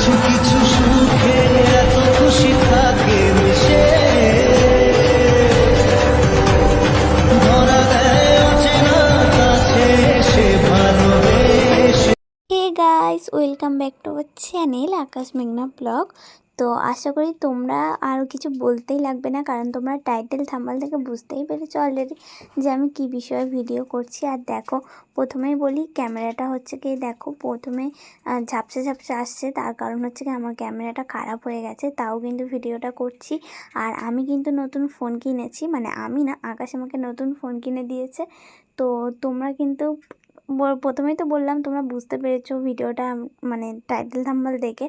কিছু কিছু সুখে এত খুশি থাকে মিশে। Guys welcome back to our channel Akash মেঘনা ব্লগ তো আশা করি তোমরা আর কিছু বলতেই লাগবে না, কারণ তোমরা টাইটেল থাম্বাল থেকে বুঝতেই পেরেছ অলরেডি যে আমি কি বিষয়ে ভিডিও করছি। আর দেখো, প্রথমেই বলি ক্যামেরাটা হচ্ছে কি, দেখো প্রথমে ঝাপসা ঝাপসা আসছে, তার কারণ হচ্ছে কি আমার ক্যামেরাটা খারাপ হয়ে গেছে, তাও কিন্তু ভিডিওটা করছি। আর আমি কিন্তু নতুন ফোন কিনেছি মানে আমি না, আকাশ আমাকে নতুন ফোন কিনে দিয়েছে। তো তোমরা কিন্তু প্রথমেই তো বললাম তোমরা বুঝতে পেরেছ ভিডিওটা মানে টাইটেল থাম্বাল দেখে।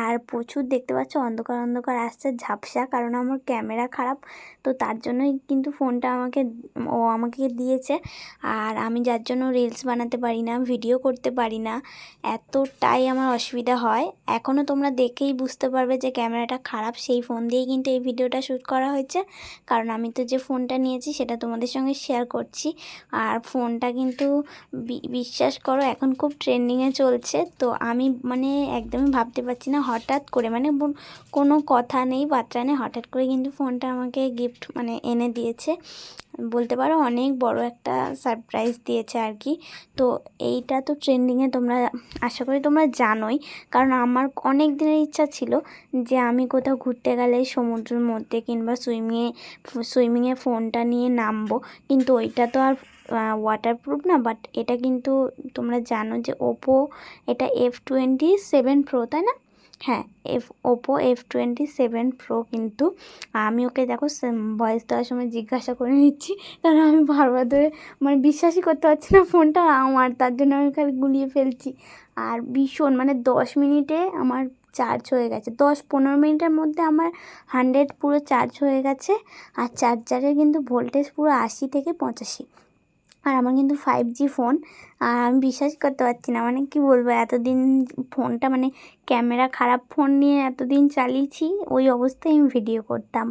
আর প্রচুর দেখতে পাচ্ছ, অন্ধকার অন্ধকার আসছে, ঝাপসা, কারণ আমার ক্যামেরা খারাপ। তো তার জন্যই কিন্তু ফোনটা আমাকে, ও আমাকে দিয়েছে। আর আমি যার জন্য রিলস বানাতে পারি না, ভিডিও করতে পারি না, এতটাই আমার অসুবিধা হয়। এখনও তোমরা দেখেই বুঝতে পারবে যে ক্যামেরাটা খারাপ, সেই ফোন দিয়েই কিন্তু এই ভিডিওটা শ্যুট করা হয়েছে। কারণ আমি তো যে ফোনটা নিয়েছি, সেটা তোমাদের সঙ্গে শেয়ার করছি। আর ফোনটা কিন্তু বিশ্বাস করো, এখন খুব ট্রেন্ডিংয়ে চলছে। তো আমি মানে একদমই ভাবতে পারছি না, হঠাৎ করে মানে কোনো কথা নেই বার্তা নেই, হঠাৎ করে কিন্তু ফোনটা আমাকে গিফট মানে এনে দিয়েছে। বলতে পারো অনেক বড় একটা সারপ্রাইজ দিয়েছে আর কি। তো এইটা তো ট্রেন্ডিংয়ে তোমরা, আশা করি তোমরা জানোই, কারণ আমার অনেক দিনের ইচ্ছা ছিল যে আমি কোথাও ঘুরতে গেলে সমুদ্রের মধ্যে কিংবা সুইমিংয়ে সুইমিংয়ে ফোনটা নিয়ে নামবো। কিন্তু ওইটা তো আর ওয়াটারপ্রুফ না বাট এটা কিন্তু তোমরা জানো যে ওপো এটা এফ টোয়েন্টি সেভেন প্রো তাই না? হ্যাঁ F Oppo F twenty seven Pro কিন্তু আমি ওকে দেখো ভয়েস দেওয়ার সময় জিজ্ঞাসা করে নিচ্ছি, কারণ আমি বারবার ধরে মানে বিশ্বাসই করতে পারছি না ফোনটা আমার, তার জন্য আমি খালি গুলিয়ে ফেলছি। আর ভীষণ মানে দশ মিনিটে আমার চার্জ হয়ে গেছে, দশ পনেরো মিনিটের মধ্যে আমার হান্ড্রেড পুরো চার্জ হয়ে গেছে, আর চার্জারের কিন্তু ভোল্টেজ পুরো আশি থেকে পঁচাশি। আর আমার কিন্তু ফাইভ জি ফোন আর আমি বিশ্বাস করতে পারছি না। মানে কি বলব, এতদিন ফোনটা মানে ক্যামেরা খারাপ ফোন নিয়ে এতদিন চালিয়েছি, ওই অবস্থায় আমি ভিডিও করতাম।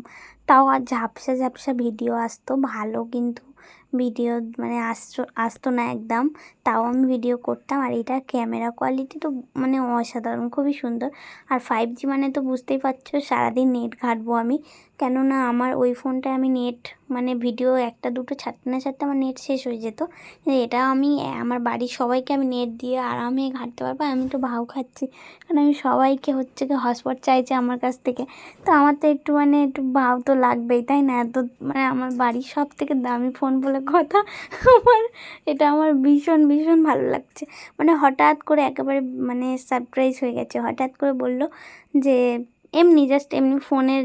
তাও আর ঝাপসা ঝাপসা ভিডিও আসতো, ভালো কিন্তু ভিডিও মানে আসতো আসতো না একদম। তাও আমি ভিডিও করতাম, আর এটা ক্যামেরা কোয়ালিটি তো মানে অসাধারণ, খুবই সুন্দর। আর ফাইভ জি মানে তো বুঝতেই পারছ, সারাদিন নেট ঘাঁটবো আমি। কেননা আমার ওই ফোনটায় আমি নেট মানে ভিডিও একটা দুটো ছাড়তে না ছাড়তে আমার নেট শেষ হয়ে যেত। এটা আমি, আমার বাড়ির সবাইকে আমি নেট দিয়ে আরামে ঘাঁটতে পারব, আমি তো ভাও খাচ্ছি। কারণ আমি সবাইকে হচ্ছে কি হটস্পট চাইছে আমার কাছ থেকে। তো আমার তো একটু মানে একটু ভাও তো লাগবেই, তাই না? এত মানে আমার বাড়ির সব থেকে দামি ফোন বলে কথা, আমার, এটা আমার ভীষণ ভীষণ ভালো লাগছে। মানে হঠাৎ করে একেবারে মানে সারপ্রাইজ হয়ে গেছে। হঠাৎ করে বলল যে এমনি জাস্ট এমনি ফোনের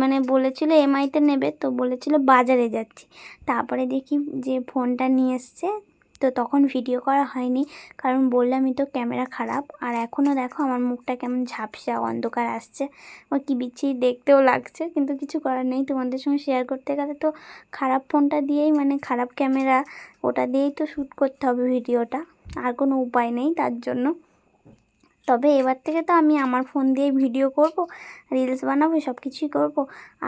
মানে বলেছিল এমআইতে নেবে, তো বলেছিল বাজারে যাচ্ছি। তারপরে দেখি যে ফোনটা নিয়ে এসছে, তো তখন ভিডিও করা হয়নি, কারণ বললামই তো ক্যামেরা খারাপ। আর এখনও দেখো আমার মুখটা কেমন ঝাপসা, অন্ধকার আসছে। ও কী বিচ্ছি, দেখতেও লাগছে, কিন্তু কিছু করার নেই। তোমাদের সঙ্গে শেয়ার করতে গেলে তো খারাপ ফোনটা দিয়েই মানে খারাপ ক্যামেরা ওটা দিয়েই তো শ্যুট করতে হবে ভিডিওটা আর কোনো উপায় নেই তার জন্য। তবে এবার থেকে তো আমি আমার ফোন দিয়ে ভিডিও করব রিলস বানাবো সব কিছুই করব।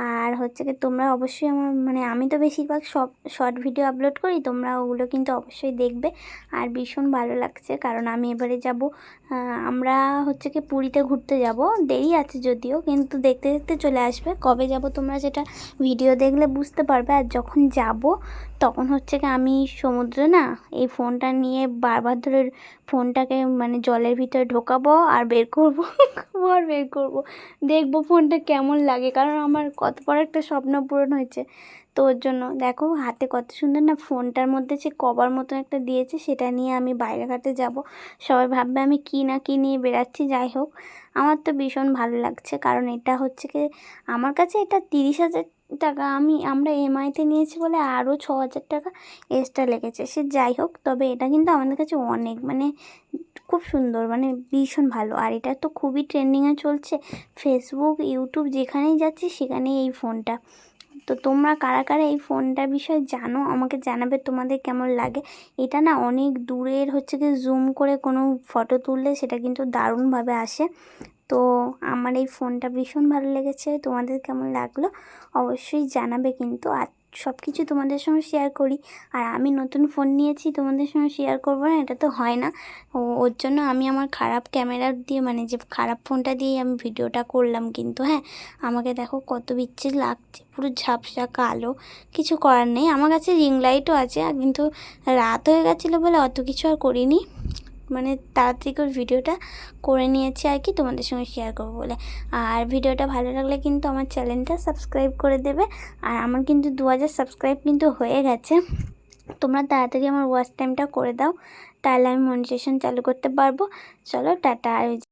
আর হচ্ছে কি তোমরা অবশ্যই আমার মানে আমি তো বেশিরভাগ সব শর্ট ভিডিও আপলোড করি, তোমরা ওগুলো কিন্তু অবশ্যই দেখবে। আর ভীষণ ভালো লাগছে, কারণ আমি এবারে যাব আমরা হচ্ছে কি পুরীতে ঘুরতে যাব। দেরি আছে যদিও, কিন্তু দেখতে দেখতে চলে আসবে। কবে যাব তোমরা সেটা ভিডিও দেখলে বুঝতে পারবে। আর যখন যাব, তখন হচ্ছে কি আমি সমুদ্রে না, এই ফোনটা নিয়ে বারবার ধরে ফোনটাকে মানে জলের ভিতরে ঢোকাবো। আর বের করব আর বের করব। দেখব ফোনটা কেমন লাগে, কারণ আমার কত বড় একটা স্বপ্ন পূরণ হয়েছে। তো ওর জন্য দেখো, হাতে কত সুন্দর না ফোনটার মধ্যে যে কভার মতন একটা দিয়েছে, সেটা নিয়ে আমি বাইরে ঘাটে যাব। সবাই ভাববে আমি কী না কী নিয়ে বেরাচ্ছি যাই হোক। আমার তো ভীষণ ভালো লাগছে, কারণ এটা হচ্ছে কি, আমার কাছে এটা তিরিশ হাজার টাকা, আমি, আমরা এমআইতে নিয়েছি বলে আরও ছ হাজার টাকা এক্সট্রা লেগেছে। সে যাই হোক, তবে এটা কিন্তু আমাদের কাছে অনেক মানে খুব সুন্দর মানে ভীষণ ভালো। আর এটা তো খুবই ট্রেন্ডিংয়ে চলছে। ফেসবুক ইউটিউব যেখানেই যাচ্ছি সেখানেই এই ফোনটা। তো তোমরা কারা কারা এই ফোনটার বিষয়ে জানো? আমাকে জানাবে তোমাদের কেমন লাগে। এটা না অনেক দূরের হচ্ছে কি জুম করে কোনো ফটো তুললে সেটা কিন্তু দারুণভাবে আসে। তো আমার এই ফোনটা ভীষণ ভালো লেগেছে। তোমাদের কেমন লাগল? অবশ্যই জানাবে কিন্তু। আর সব কিছু তোমাদের সঙ্গে শেয়ার করি। আর আমি নতুন ফোন নিয়েছি, তোমাদের সঙ্গে শেয়ার করব না, এটা তো হয় না। ওর জন্য আমি আমার খারাপ ক্যামেরা দিয়ে মানে যে খারাপ ফোনটা দিয়েই আমি ভিডিওটা করলাম কিন্তু হ্যাঁ আমাকে দেখো কত বিচ্ছিরি লাগছে, পুরো ঝাপসা কালো, কিছু করার নেই। আমার কাছে রিং লাইটও আছে, কিন্তু রাত হয়ে গেছিল বলে অত কিছু আর করিনি। মানে তাড়াতাড়ি করে ভিডিওটা করে নিয়েছি আর কি, তোমাদের সঙ্গে শেয়ার করব বলে। আর ভিডিওটা ভালো লাগলে কিন্তু আমার চ্যানেলটা সাবস্ক্রাইব করে দেবে। আর আমার কিন্তু দু হাজার সাবস্ক্রাইব কিন্তু হয়ে গেছে। তোমরা তাড়াতাড়ি আমার ওয়াচ টাইমটা করে দাও, তাহলে আমি মনিটেশন চালু করতে পারব। চলো, টাটা, আর